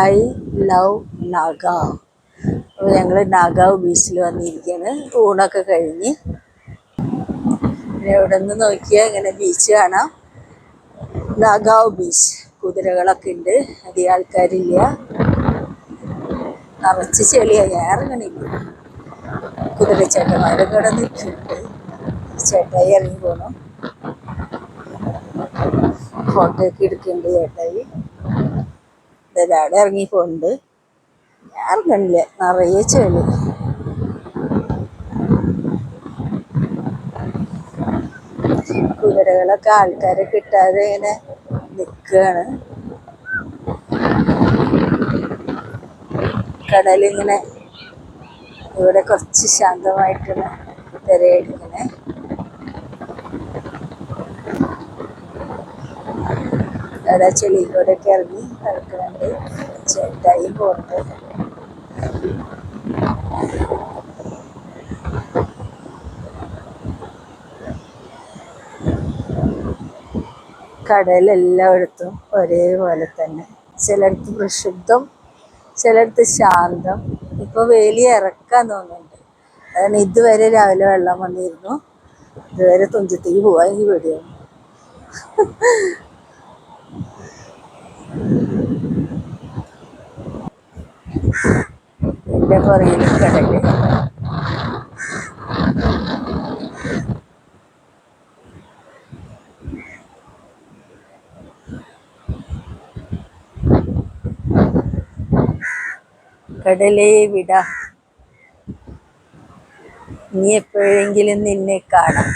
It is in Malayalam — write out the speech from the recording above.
ഐ ലവ് നാഗാവ് അപ്പോൾ ഞങ്ങൾ നാഗാവ് ബീച്ചിൽ വന്നിരിക്കുകയാണ് ഊണൊക്കെ കഴിഞ്ഞ്. പിന്നെ ഇവിടെ നിന്ന് നോക്കിയാൽ ഇങ്ങനെ ബീച്ച് കാണാം. നാഗാവ് ബീച്ച് കുതിരകളൊക്കെ ഉണ്ട്. അധികം ആൾക്കാരില്ല. നിറച്ച് ചെളിയാണ് ഞാൻ ഇറങ്ങണില്ല കുതിരച്ചേട്ടന്മാരൊക്കെ ഇവിടെ നിൽക്കുന്നുണ്ട്. ചേട്ടായി ഇറങ്ങി പോകണം ഫോട്ടോ ഒക്കെ എടുക്കുന്നുണ്ട് ചേട്ടായി. ഇതാടെ ഇറങ്ങി പോകുന്നുണ്ട് ഞാൻ നിറയെ ചെളി. കുതിരകളൊക്കെ ആൾക്കാരെ കിട്ടാതെ ഇങ്ങനെ നിൽക്കുകയാണ്. കടലിങ്ങനെ ഇവിടെ കുറച്ച് ശാന്തമായിട്ടുള്ള തിരയടിങ്ങനെ അവിടെ ചെളിയിലൂടെയൊക്കെ ഇറങ്ങി നടക്കുന്നുണ്ട്. ചേട്ടായി പോകുന്നുണ്ട് കടലെല്ലായിടത്തും ഒരേപോലെ തന്നെ. ചിലയിടത്ത് പ്രക്ഷുബ്ധം ചിലയിടത്ത് ശാന്തം. ഇപ്പോൾ വേലി ഇറക്കാൻ തോന്നുന്നുണ്ട്. അതാണ് ഇതുവരെ രാവിലെ വെള്ളം വന്നിരുന്നു. ഇതുവരെ തുഞ്ചത്തേക്ക് പോവാൻ ഈ പേടിയാണ് എന്റെ പുറകിൽ കിടക്കെ. കടലേ വിട. നീ എപ്പോഴെങ്കിലും നിന്നെ കാണാം.